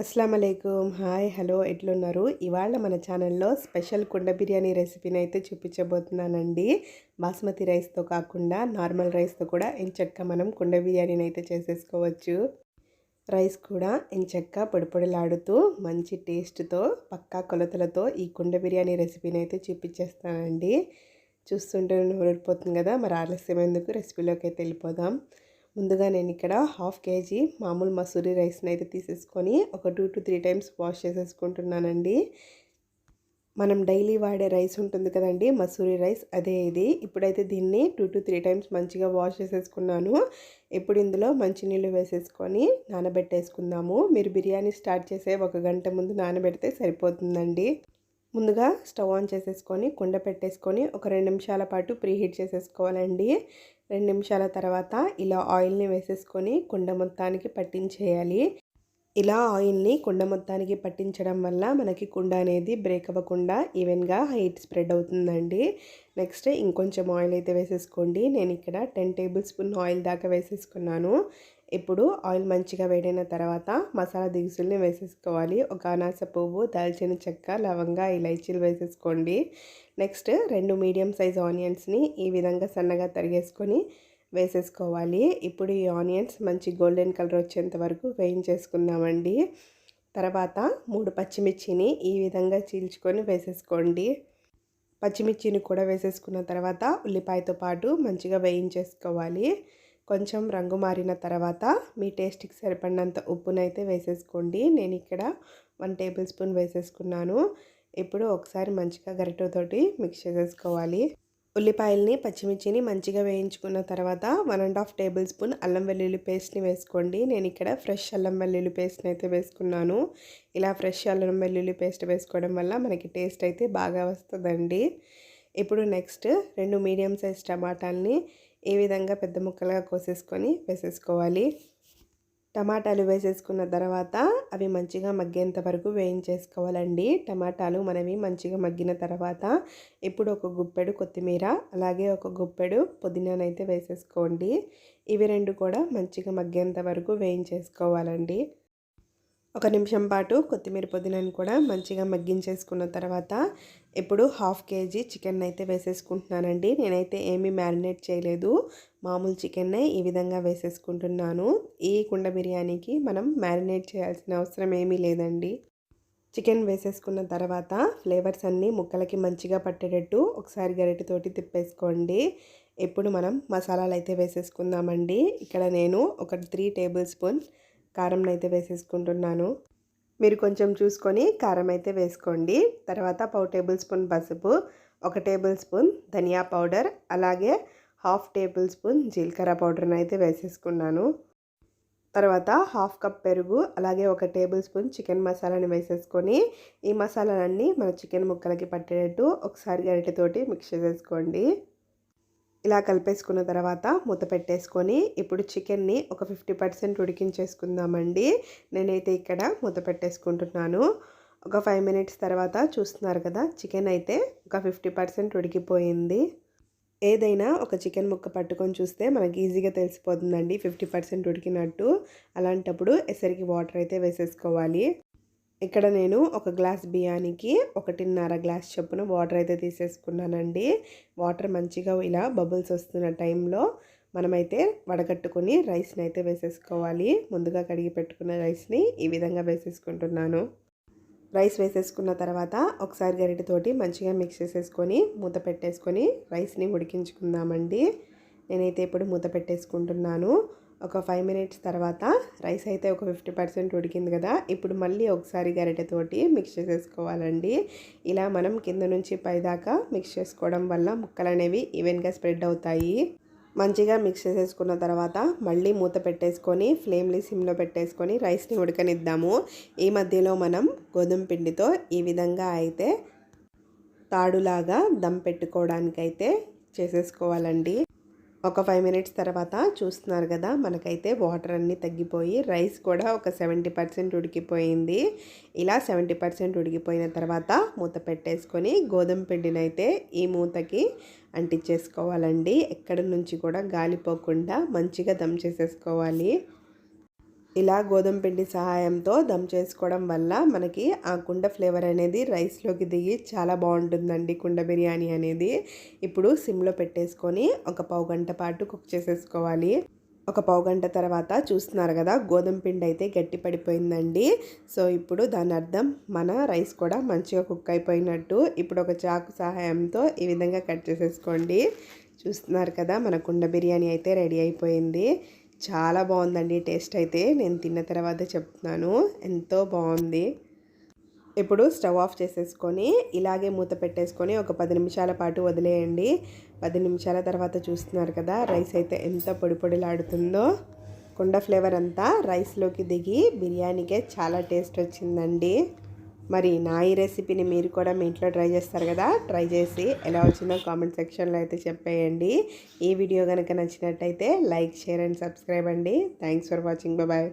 అస్సలం hi hello ఎట్లున్నారు? ఇవాళ మన ఛానల్లో స్పెషల్ కుండ బిర్యానీ రెసిపీని అయితే చూపించబోతున్నానండి. బాస్మతి రైస్తో కాకుండా నార్మల్ రైస్తో కూడా ఎంచక్క మనం కుండ బిర్యానీని అయితే చేసేసుకోవచ్చు. రైస్ కూడా ఎంచక్క పొడిపొడిలాడుతూ మంచి టేస్ట్తో పక్కా కొలతలతో ఈ కుండ బిర్యానీ రెసిపీని అయితే చూపించేస్తానండి. చూస్తుంటే ఊరిపోతుంది కదా మరి ఆలస్యం ఎందుకు? రెసిపీలోకి అయితే వెళ్ళిపోదాం. ముందుగా నేను ఇక్కడ హాఫ్ కేజీ మామూలు మసూరి రైస్ని అయితే తీసేసుకొని ఒక two to three times wash చేసేసుకుంటున్నానండి. మనం డైలీ వాడే రైస్ ఉంటుంది కదండి మసూరి రైస్ అదే ఇది. ఇప్పుడైతే దీన్ని టూ టు త్రీ టైమ్స్ మంచిగా వాష్ చేసేసుకున్నాను. ఇప్పుడు ఇందులో మంచినీళ్ళు వేసేసుకొని నానబెట్టేసుకుందాము. మీరు బిర్యానీ స్టార్ట్ చేసే ఒక గంట ముందు నానబెడితే సరిపోతుందండి. ముందుగా స్టవ్ ఆన్ చేసేసుకొని కుండ పెట్టేసుకొని ఒక రెండు నిమిషాల పాటు ప్రీహీట్ చేసేసుకోవాలండి. రెండు నిమిషాల తర్వాత ఇలా ఆయిల్ని వేసేసుకొని కుండ మొత్తానికి పట్టించేయాలి. ఇలా ఆయిల్ని కుండ మొత్తానికి పట్టించడం వల్ల మనకి కుండ అనేది బ్రేక్ అవ్వకుండా ఈవెన్గా హైట్ స్ప్రెడ్ అవుతుందండి. నెక్స్ట్ ఇంకొంచెం ఆయిల్ అయితే వేసేసుకోండి. నేను ఇక్కడ టెన్ టేబుల్ స్పూన్ ఆయిల్ దాకా వేసేసుకున్నాను. ఇప్పుడు ఆయిల్ మంచిగా వేడైన తర్వాత మసాలా దిగుసుల్ని వేసేసుకోవాలి. ఒక అనాస పువ్వు దాల్చిన చెక్క లవంగా ఇలైచీలు వేసేసుకోండి. నెక్స్ట్ రెండు మీడియం సైజ్ ఆనియన్స్ని ఈ విధంగా సన్నగా తరిగేసుకొని వేసేసుకోవాలి. ఇప్పుడు ఈ ఆనియన్స్ మంచి గోల్డెన్ కలర్ వచ్చేంత వరకు వేయించేసుకుందామండి. తర్వాత మూడు పచ్చిమిర్చిని ఈ విధంగా చీల్చుకొని వేసేసుకోండి. పచ్చిమిర్చిని కూడా వేసేసుకున్న తర్వాత ఉల్లిపాయతో పాటు మంచిగా వేయించేసుకోవాలి. కొంచెం రంగు మారిన తర్వాత మీ టేస్ట్కి సరిపడినంత ఉప్పునైతే వేసేసుకోండి. నేను ఇక్కడ వన్ టేబుల్ స్పూన్ వేసేసుకున్నాను. ఇప్పుడు ఒకసారి మంచిగా గరిటతోటి మిక్స్ చేసేసుకోవాలి. ఉల్లిపాయల్ని పచ్చిమిర్చిని మంచిగా వేయించుకున్న తర్వాత one and half tablespoon అల్లం వెల్లుల్లి పేస్ట్ని వేసుకోండి. నేను ఇక్కడ ఫ్రెష్ అల్లం వెల్లుల్లి పేస్ట్ని అయితే వేసుకున్నాను. ఇలా ఫ్రెష్ అల్లం వెల్లుల్లి పేస్ట్ వేసుకోవడం వల్ల మనకి టేస్ట్ అయితే బాగా వస్తుందండి. ఇప్పుడు నెక్స్ట్ రెండు మీడియం సైజ్ టమాటాలని ఈ విధంగా పెద్ద ముక్కలుగా కోసేసుకొని వేసేసుకోవాలి. టమాటాలు వేసేసుకున్న తర్వాత అవి మంచిగా మగ్గేంత వరకు వేయించేసుకోవాలండి. టమాటాలు మనవి మంచిగా మగ్గిన తర్వాత ఇప్పుడు ఒక గుప్పెడు కొత్తిమీర అలాగే ఒక గుప్పెడు పుదీనానైతే వేసేసుకోండి. ఇవి రెండు కూడా మంచిగా మగ్గేంత వరకు వేయించేసుకోవాలండి. ఒక నిమిషం పాటు కొత్తిమీర పుదీనాను కూడా మంచిగా మగ్గించేసుకున్న తర్వాత ఇప్పుడు హాఫ్ కేజీ చికెన్ అయితే వేసేసుకుంటున్నానండి. నేనైతే ఏమీ మ్యారినేట్ చేయలేదు. మామూలు చికెన్నే ఈ విధంగా వేసేసుకుంటున్నాను. ఈ కుండ బిర్యానీకి మనం మ్యారినేట్ చేయాల్సిన అవసరం ఏమీ లేదండి. చికెన్ వేసేసుకున్న తర్వాత ఫ్లేవర్స్ అన్నీ ముక్కలకి మంచిగా పట్టేటట్టు ఒకసారి గరిటెతోటి తిప్పేసుకోండి. ఇప్పుడు మనం మసాలాలు అయితే వేసేసుకుందామండి. ఇక్కడ నేను ఒక త్రీ టేబుల్ స్పూన్ కారం అయితే వేసేసుకుంటున్నాను. మీరు కొంచెం చూసుకొని కారం అయితే వేసుకోండి. తర్వాత పావు టేబుల్ స్పూన్ పసుపు ఒక టేబుల్ స్పూన్ ధనియా పౌడర్ అలాగే హాఫ్ టేబుల్ స్పూన్ జీలకర్ర పౌడర్ని అయితే వేసేసుకున్నాను. తర్వాత హాఫ్ కప్ పెరుగు అలాగే ఒక టేబుల్ స్పూన్ చికెన్ మసాలాని వేసేసుకొని ఈ మసాలాలన్నీ మన చికెన్ ముక్కలకి పట్టేటట్టు ఒకసారి గరిటెతోటి మిక్స్ చేసేసుకోండి. ఇలా కలిపేసుకున్న తర్వాత మూత పెట్టేసుకొని ఇప్పుడు చికెన్ని ఒక ఫిఫ్టీ పర్సెంట్ ఉడికించేసుకుందామండి. నేనైతే ఇక్కడ మూత పెట్టేసుకుంటున్నాను. ఒక ఫైవ్ మినిట్స్ తర్వాత చూస్తున్నారు కదా చికెన్ అయితే ఒక ఫిఫ్టీ పర్సెంట్ ఉడికిపోయింది. ఏదైనా ఒక చికెన్ ముక్క పట్టుకొని చూస్తే మనకి ఈజీగా తెలిసిపోతుందండి ఫిఫ్టీ పర్సెంట్ ఉడికినట్టు. అలాంటప్పుడు ఎసరికి వాటర్ అయితే వేసేసుకోవాలి. ఇక్కడ నేను ఒక గ్లాస్ బియ్యానికి ఒకటిన్నర గ్లాస్ చొప్పున వాటర్ అయితే తీసేసుకున్నానండి. వాటర్ మంచిగా ఇలా బబుల్స్ వస్తున్న టైంలో మనమైతే వడగట్టుకొని రైస్ని అయితే వేసేసుకోవాలి. ముందుగా కడిగి పెట్టుకున్న రైస్ని ఈ విధంగా వేసేసుకుంటున్నాను. రైస్ వేసేసుకున్న తర్వాత ఒకసారి గరిటెతోటి మంచిగా మిక్స్ చేసేసుకొని మూత పెట్టేసుకొని రైస్ని ఉడికించుకుందామండి. నేనైతే ఇప్పుడు మూత పెట్టేసుకుంటున్నాను. ఒక ఫైవ్ మినిట్స్ తర్వాత రైస్ అయితే ఒక ఫిఫ్టీ పర్సెంట్ ఉడికింది కదా ఇప్పుడు మళ్ళీ ఒకసారి గరిటెతోటి మిక్స్ చేసేసుకోవాలండి. ఇలా మనం కింద నుంచి పైదాకా మిక్స్ చేసుకోవడం వల్ల ముక్కలు అనేవి ఈవెన్గా స్ప్రెడ్ అవుతాయి. మంచిగా మిక్స్ చేసేసుకున్న తర్వాత మళ్ళీ మూత పెట్టేసుకొని ఫ్లేమ్ని సిమ్లో పెట్టేసుకొని రైస్ని ఉడకనిద్దాము. ఈ మధ్యలో మనం గోధుమ పిండితో ఈ విధంగా అయితే తాడులాగా దమ్ పెట్టుకోవడానికైతే చేసేసుకోవాలండి. ఒక ఫైవ్ మినిట్స్ తర్వాత చూస్తున్నారు కదా మనకైతే వాటర్ అన్నీ తగ్గిపోయి రైస్ కూడా ఒక సెవెంటీ పర్సెంట్ ఉడికిపోయింది. ఇలా సెవెంటీ పర్సెంట్ ఉడికిపోయిన తర్వాత మూత పెట్టేసుకొని గోధుమ పిండినైతే ఈ మూతకి అంటించేసుకోవాలండి. ఎక్కడి నుంచి కూడా గాలిపోకుండా మంచిగా దమ్ చేసేసుకోవాలి. ఇలా గోధుమ పిండి సహాయంతో దమ్ చేసుకోవడం వల్ల మనకి ఆ కుండ ఫ్లేవర్ అనేది రైస్లోకి దిగి చాలా బాగుంటుందండి కుండ బిర్యానీ అనేది. ఇప్పుడు సిమ్లో పెట్టేసుకొని ఒక పావు గంట పాటు కుక్ చేసేసుకోవాలి. ఒక పావు గంట తర్వాత చూస్తున్నారు కదా గోధుమ పిండి అయితే గట్టి పడిపోయిందండి. సో ఇప్పుడు దాని అర్థం మన రైస్ కూడా మంచిగా కుక్ అయిపోయినట్టు ఇప్పుడు ఒక చాకు సహాయంతో ఈ విధంగా కట్ చేసేసుకోండి. చూస్తున్నారు కదా మన కుండ బిర్యానీ అయితే రెడీ అయిపోయింది. చాలా బాగుందండి టేస్ట్ అయితే. నేను తిన్న తర్వాత చెప్తున్నాను. ఎంతో బాగుంది. ఇప్పుడు స్టవ్ ఆఫ్ చేసేసుకొని ఇలాగే మూత పెట్టేసుకొని ఒక పది నిమిషాల పాటు వదిలేయండి. పది నిమిషాల తర్వాత చూస్తున్నారు కదా రైస్ అయితే ఎంత పొడి పొడిలాడుతుందో. కుండ ఫ్లేవర్ అంతా రైస్లోకి దిగి బిర్యానీకే చాలా టేస్ట్ వచ్చిందండి. మరి నా ఈ రెసిపీని మీరు కూడా మీ ఇంట్లో ట్రై చేస్తారు కదా ట్రై చేసి ఎలా వచ్చిందో కామెంట్ సెక్షన్లో అయితే చెప్పేయండి. ఈ వీడియో కనుక నచ్చినట్టయితే లైక్ షేర్ అండ్ సబ్స్క్రైబ్ అండి. Thanks for watching bye